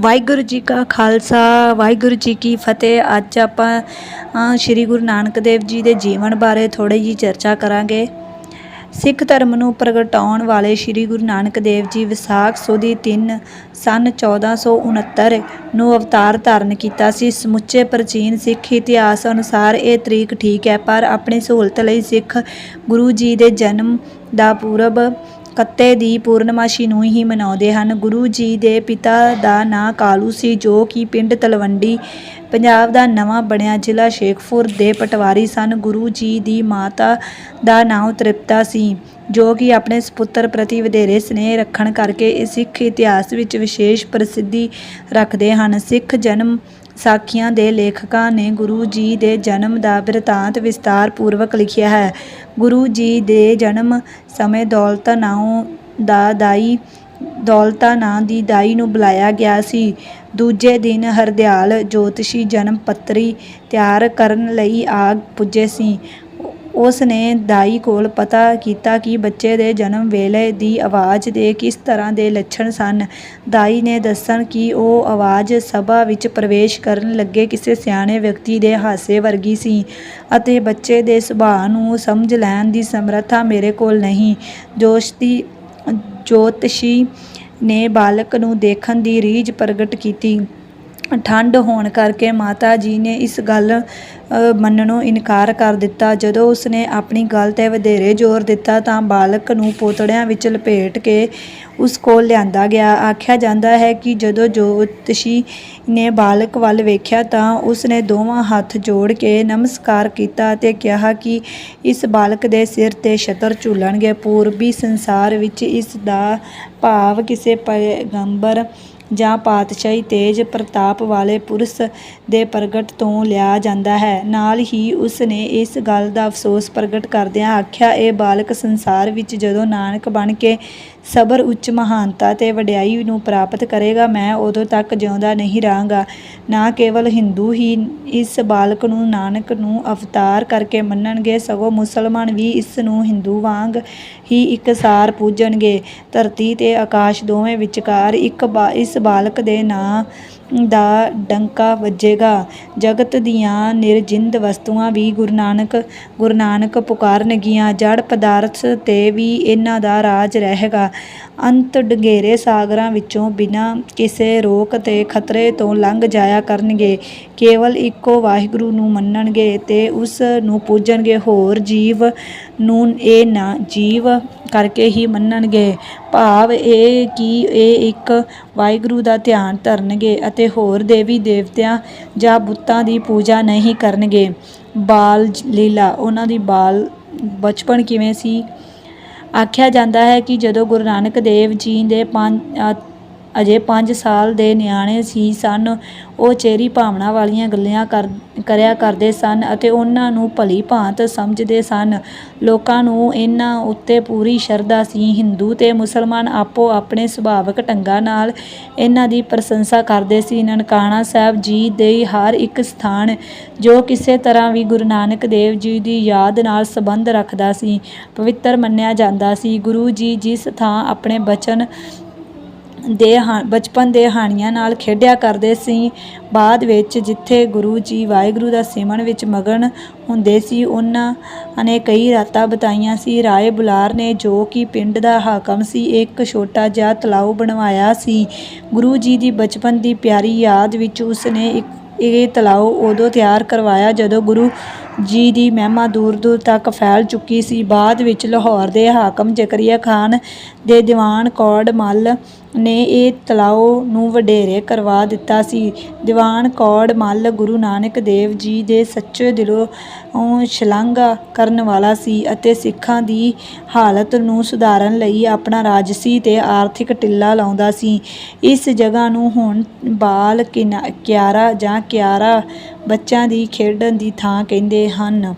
ਵਾਹਿਗੁਰੂ ਜੀ ਕਾ ਖਾਲਸਾ, ਵਾਹਿਗੁਰੂ ਜੀ ਕੀ ਫਤਿਹ। ਅੱਜ ਆਪਾਂ ਸ਼੍ਰੀ ਗੁਰੂ ਨਾਨਕ ਦੇਵ ਜੀ ਦੇ ਜੀਵਨ ਬਾਰੇ ਥੋੜੀ ਜੀ ਚਰਚਾ ਕਰਾਂਗੇ। ਸਿੱਖ ਧਰਮ ਨੂੰ ਪ੍ਰਗਟਾਉਣ ਵਾਲੇ ਸ਼੍ਰੀ ਗੁਰੂ ਨਾਨਕ ਦੇਵ ਜੀ ਵਿਸਾਖ ਸੁਦੀ 3 ਸਨ 1469 ਨੂੰ ਅਵਤਾਰ ਧਾਰਨ ਕੀਤਾ ਸੀ। ਸਮੁੱਚੇ ਪ੍ਰਾਚੀਨ ਸਿੱਖ ਇਤਿਹਾਸ ਅਨੁਸਾਰ ਇਹ ਤਰੀਕ ਠੀਕ ਹੈ, ਪਰ ਆਪਣੀ ਸਹੂਲਤ ਲਈ ਸਿੱਖ ਗੁਰੂ ਜੀ ਦੇ ਜਨਮ ਦਾ ਪੂਰਬ ਕੱਤੇ ਦੀ ਪੂਰਨਮਾਸ਼ੀ ਨੂੰ ਹੀ ਮਨਾਉਂਦੇ ਹਨ। ਗੁਰੂ ਜੀ ਦੇ ਪਿਤਾ ਦਾ ਨਾਂ ਕਾਲੂ ਸੀ, ਜੋ ਕਿ ਪਿੰਡ ਤਲਵੰਡੀ, ਪੰਜਾਬ ਦਾ ਨਵਾਂ ਬਣਿਆ ਜ਼ਿਲ੍ਹਾ ਸ਼ੇਖਪੁਰ ਦੇ ਪਟਵਾਰੀ ਸਨ। ਗੁਰੂ ਜੀ ਦੀ ਮਾਤਾ ਦਾ ਨਾਮ ਤ੍ਰਿਪਤਾ ਸੀ, ਜੋ ਕਿ ਆਪਣੇ ਸੁਪੁੱਤਰ ਪ੍ਰਤੀ ਵਧੇਰੇ ਸਨੇਹ ਰੱਖਣ ਕਰਕੇ ਇਹ ਸਿੱਖ ਇਤਿਹਾਸ ਵਿੱਚ ਵਿਸ਼ੇਸ਼ ਪ੍ਰਸਿੱਧੀ ਰੱਖਦੇ ਹਨ। ਸਿੱਖ ਜਨਮ ਸਾਖੀਆਂ ਦੇ ਲੇਖਕਾਂ ਨੇ ਗੁਰੂ ਜੀ ਦੇ ਜਨਮ ਦਾ ਬਿਰਤਾਂਤ ਵਿਸਤਾਰ ਪੂਰਵਕ ਲਿਖਿਆ ਹੈ। ਗੁਰੂ ਜੀ ਦੇ ਜਨਮ ਸਮੇਂ ਦੌਲਤਾ ਨਾਂ ਦਾ ਦਾਈ, ਦੌਲਤਾ ਨਾਂ ਦੀ ਦਾਈ ਨੂੰ ਬੁਲਾਇਆ ਗਿਆ ਸੀ। ਦੂਜੇ ਦਿਨ ਹਰਦਿਆਲ ਜੋਤਸ਼ੀ ਜਨਮ ਪੱਤਰੀ ਤਿਆਰ ਕਰਨ ਲਈ ਆ ਪੁੱਜੇ ਸੀ। ਉਸ ਨੇ ਦਾਈ ਕੋਲ ਪਤਾ ਕੀਤਾ ਕਿ ਬੱਚੇ ਦੇ ਜਨਮ ਵੇਲੇ ਦੀ ਆਵਾਜ਼ ਦੇ ਕਿਸ ਤਰ੍ਹਾਂ ਦੇ ਲੱਛਣ ਸਨ। ਦਾਈ ਨੇ ਦੱਸਣ ਕਿ ਉਹ ਆਵਾਜ਼ ਸਭਾ ਵਿੱਚ ਪ੍ਰਵੇਸ਼ ਕਰਨ ਲੱਗੇ ਕਿਸੇ ਸਿਆਣੇ ਵਿਅਕਤੀ ਦੇ ਹਾਸੇ ਵਰਗੀ ਸੀ ਅਤੇ ਬੱਚੇ ਦੇ ਸੁਭਾਅ ਨੂੰ ਸਮਝ ਲੈਣ ਦੀ ਸਮਰੱਥਾ ਮੇਰੇ ਕੋਲ ਨਹੀਂ। ਜੋਸ਼ਤੀ, ਜੋਤਸ਼ੀ ਨੇ ਬਾਲਕ ਨੂੰ ਦੇਖਣ ਦੀ ਰੀਝ ਪ੍ਰਗਟ ਕੀਤੀ। ਠੰਡ ਹੋਣ ਕਰਕੇ ਮਾਤਾ ਜੀ ਨੇ ਇਸ ਗੱਲ ਅ, ਮੰਨਣੋਂ ਇਨਕਾਰ ਕਰ ਦਿੱਤਾ। ਜਦੋਂ ਉਸਨੇ ਆਪਣੀ ਗੱਲ 'ਤੇ ਵਧੇਰੇ ਜ਼ੋਰ ਦਿੱਤਾ ਤਾਂ ਬਾਲਕ ਨੂੰ ਪੋਤੜਿਆਂ ਵਿੱਚ ਲਪੇਟ ਕੇ ਉਸ ਕੋਲ ਲਿਆਂਦਾ ਗਿਆ। ਆਖਿਆ ਜਾਂਦਾ ਹੈ ਕਿ ਜਦੋਂ ਜੋਤਸ਼ੀ ਨੇ ਬਾਲਕ ਵੱਲ ਵੇਖਿਆ ਤਾਂ ਉਸਨੇ ਦੋਵਾਂ ਹੱਥ ਜੋੜ ਕੇ ਨਮਸਕਾਰ ਕੀਤਾ ਅਤੇ ਕਿਹਾ ਕਿ ਇਸ ਬਾਲਕ ਦੇ ਸਿਰ ਤੇ ਛਤਰ ਝੂਲਣਗੇ। ਪੂਰਬੀ ਸੰਸਾਰ ਵਿੱਚ ਇਸ ਦਾ ਭਾਵ ਕਿਸੇ ਪੈਗੰਬਰ ਜਾਂ ਪਾਤਸ਼ਾਹੀ ਤੇਜ ਪ੍ਰਤਾਪ ਵਾਲੇ ਪੁਰਸ਼ ਦੇ ਪ੍ਰਗਟ ਤੋਂ ਲਿਆ ਜਾਂਦਾ ਹੈ। ਨਾਲ ਹੀ ਉਸ ਨੇ ਇਸ ਗੱਲ ਦਾ ਅਫਸੋਸ ਪ੍ਰਗਟ ਕਰਦਿਆਂ ਆਖਿਆ, ਇਹ ਬਾਲਕ ਸੰਸਾਰ ਵਿੱਚ ਜਦੋਂ ਨਾਨਕ ਬਣ ਕੇ ਸਬਰ ਉੱਚ ਮਹਾਨਤਾ ਤੇ ਵਡਿਆਈ ਨੂੰ ਪ੍ਰਾਪਤ ਕਰੇਗਾ, ਮੈਂ ਉਦੋਂ ਤੱਕ ਜਿਉਂਦਾ ਨਹੀਂ ਰਹਾਂਗਾ। ਨਾ ਕੇਵਲ ਹਿੰਦੂ ਹੀ ਇਸ ਬਾਲਕ ਨੂੰ ਨਾਨਕ ਨੂੰ ਅਵਤਾਰ ਕਰਕੇ ਮੰਨਣਗੇ, ਸਗੋਂ ਮੁਸਲਮਾਨ ਵੀ ਇਸ ਨੂੰ ਹਿੰਦੂ ਵਾਂਗ ਹੀ ਇੱਕਸਾਰ ਪੂਜਣਗੇ। ਧਰਤੀ ਤੇ ਆਕਾਸ਼ ਦੋਵੇਂ ਵਿਚਕਾਰ ਇੱਕ ਬਾ, ਇਸ ਬਾਲਕ ਦੇ ਨਾਂ ਦਾ ਡੰਕਾ ਵੱਜੇਗਾ। ਜਗਤ ਦੀਆਂ ਨਿਰਜਿੰਦ ਵਸਤੂਆਂ ਵੀ ਗੁਰੂ ਨਾਨਕ ਗੁਰੂ ਨਾਨਕ ਪੁਕਾਰਨਗੀਆਂ। ਜੜ ਪਦਾਰਥ ਤੇ ਵੀ ਇਹਨਾਂ ਦਾ ਰਾਜ ਰਹੇਗਾ। ਅੰਤ ਡੰਗੇਰੇ ਸਾਗਰਾਂ ਵਿੱਚੋਂ ਬਿਨਾਂ ਕਿਸੇ ਰੋਕ ਤੇ ਖਤਰੇ ਤੋਂ ਲੰਘ ਜਾਇਆ ਕਰਨਗੇ। ਕੇਵਲ ਇੱਕੋ ਵਾਹਿਗੁਰੂ ਨੂੰ ਮੰਨਣਗੇ ਤੇ ਉਸ ਨੂੰ ਪੂਜਣਗੇ। ਹੋਰ ਜੀਵ ਨੂੰ ਇਹ ਨਾ, ਜੀਵ ਕਰਕੇ ਹੀ ਮੰਨਣਗੇ। ਭਾਵ ਇਹ ਕਿ ਇਹ ਇੱਕ ਵਾਹਿਗੁਰੂ ਦਾ ਧਿਆਨ ਧਰਨਗੇ ਅਤੇ ਹੋਰ ਦੇਵੀ ਦੇਵਤਿਆਂ ਜਾਂ ਬੁੱਤਾਂ ਦੀ ਪੂਜਾ ਨਹੀਂ ਕਰਨਗੇ। ਬਾਲ ਲੀਲਾ, ਉਹਨਾਂ ਦੀ ਬਾਲ ਬਚਪਨ ਕਿਵੇਂ ਸੀ? ਆਖਿਆ ਜਾਂਦਾ ਹੈ ਕਿ ਜਦੋਂ ਗੁਰੂ ਨਾਨਕ ਦੇਵ ਜੀ ਦੇ ਪੰਜ ਅਜੇ 5 ਸਾਲ ਦੇ ਨਿਆਣੇ ਸੀ ਸਨ। ਉਹ ਚੇਰੀ ਭਾਵਨਾ ਵਾਲੀਆਂ ਗੱਲਾਂ ਕਰ, ਕਰਿਆ ਕਰਦੇ ਸਨ ਅਤੇ ਉਹਨਾਂ ਨੂੰ ਭਲੀ ਭਾਂਤ ਸਮਝਦੇ ਸਨ। ਲੋਕਾਂ ਨੂੰ ਇਹਨਾਂ ਉੱਤੇ ਪੂਰੀ ਸ਼ਰਧਾ ਸੀ। ਹਿੰਦੂ ਤੇ ਮੁਸਲਮਾਨ ਆਪੋ ਆਪਣੇ ਸੁਭਾਵਿਕ ਢੰਗਾਂ ਨਾਲ ਇਹਨਾਂ ਦੀ ਪ੍ਰਸ਼ੰਸਾ ਕਰਦੇ ਸੀ। ਨਨਕਾਣਾ ਸਾਹਿਬ ਜੀ ਦੇ ਹਰ ਇੱਕ ਸਥਾਨ ਜੋ ਕਿਸੇ ਤਰ੍ਹਾਂ ਵੀ ਗੁਰੂ ਨਾਨਕ ਦੇਵ ਜੀ ਦੀ ਯਾਦ ਨਾਲ ਸੰਬੰਧ ਰੱਖਦਾ ਸੀ, ਪਵਿੱਤਰ ਮੰਨਿਆ ਜਾਂਦਾ ਸੀ। ਗੁਰੂ ਜੀ ਜਿਸ ਥਾਂ ਆਪਣੇ ਬਚਨ ਦੇ ਹਾਂ, ਬਚਪਨ ਦੇ ਹਾਣੀਆਂ ਨਾਲ ਖੇਡਿਆ ਕਰਦੇ ਸੀ। ਬਾਅਦ ਵਿੱਚ ਜਿੱਥੇ ਗੁਰੂ ਜੀ ਵਾਹਿਗੁਰੂ ਦਾ ਸਿਮਰਨ ਵਿੱਚ ਮਗਨ ਹੁੰਦੇ ਸੀ, ਉਹਨਾਂ ਨੇ ਕਈ ਰਾਤਾਂ ਬਿਤਾਈਆਂ ਸੀ। ਰਾਏ ਬੁਲਾਰ ਨੇ ਜੋ ਕਿ ਪਿੰਡ ਦਾ ਹਾਕਮ ਸੀ, ਇੱਕ ਛੋਟਾ ਜਿਹਾ ਤਲਾਉ ਬਣਵਾਇਆ ਸੀ। ਗੁਰੂ ਜੀ ਦੀ ਬਚਪਨ ਦੀ ਪਿਆਰੀ ਯਾਦ ਵਿੱਚ ਉਸਨੇ ਇੱਕ, ਇਹ ਤਲਾਉ ਉਦੋਂ ਤਿਆਰ ਕਰਵਾਇਆ ਜਦੋਂ ਗੁਰੂ ਜੀ ਦੀ ਮਹਿਮਾ ਦੂਰ ਦੂਰ ਤੱਕ ਫੈਲ ਚੁੱਕੀ ਸੀ। ਬਾਅਦ ਵਿੱਚ ਲਾਹੌਰ ਦੇ ਹਾਕਮ ਜ਼ਕਰੀਆ ਖਾਨ ਦੇ ਦੀਵਾਨ ਕੌੜ ਮੱਲ ਨੇ ਇਹ ਤਲਾਓ ਨੂੰ ਵਡੇਰੇ ਕਰਵਾ ਦਿੱਤਾ ਸੀ। ਦੀਵਾਨ ਕੌੜ ਮੱਲ ਗੁਰੂ ਨਾਨਕ ਦੇਵ ਜੀ ਦੇ ਸੱਚੇ ਦਿਲੋਂ ਅਹ, ਸ਼ਲਾਘਾ ਕਰਨ ਵਾਲਾ ਸੀ ਅਤੇ ਸਿੱਖਾਂ ਦੀ ਹਾਲਤ ਨੂੰ ਸੁਧਾਰਨ ਲਈ ਆਪਣਾ ਰਾਜਸੀ ਤੇ ਆਰਥਿਕ ਟਿੱਲਾ ਲਾਉਂਦਾ ਸੀ। ਇਸ ਜਗ੍ਹਾ ਨੂੰ ਹੁਣ ਬਾਲ ਕਿਨਾ- ਕਿਆਰਾ ਜਾਂ ਕਿਆਰਾ ਬੱਚਿਆਂ ਦੀ ਖੇਡਣ ਦੀ ਥਾਂ ਕਹਿੰਦੇ ਹਨ।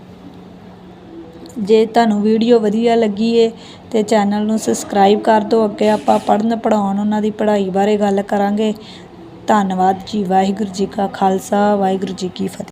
ਜੇ ਤੁਹਾਨੂੰ ਵੀਡੀਓ ਵਧੀਆ ਲੱਗੀ ਏ ਤੇ ਚੈਨਲ ਨੂੰ ਸਬਸਕ੍ਰਾਈਬ ਕਰ ਦਿਓ। ਅੱਗੇ ਆਪਾਂ ਪੜ੍ਹਨ ਪੜਾਉਣ ਉਹਨਾਂ ਦੀ ਪੜ੍ਹਾਈ ਬਾਰੇ ਗੱਲ ਕਰਾਂਗੇ। ਧੰਨਵਾਦ ਜੀ, ਵਾਹਿਗੁਰੂ ਜੀ ਕਾ ਖਾਲਸਾ, ਵਾਹਿਗੁਰੂ ਜੀ ਕੀ ਫਤਿਹ।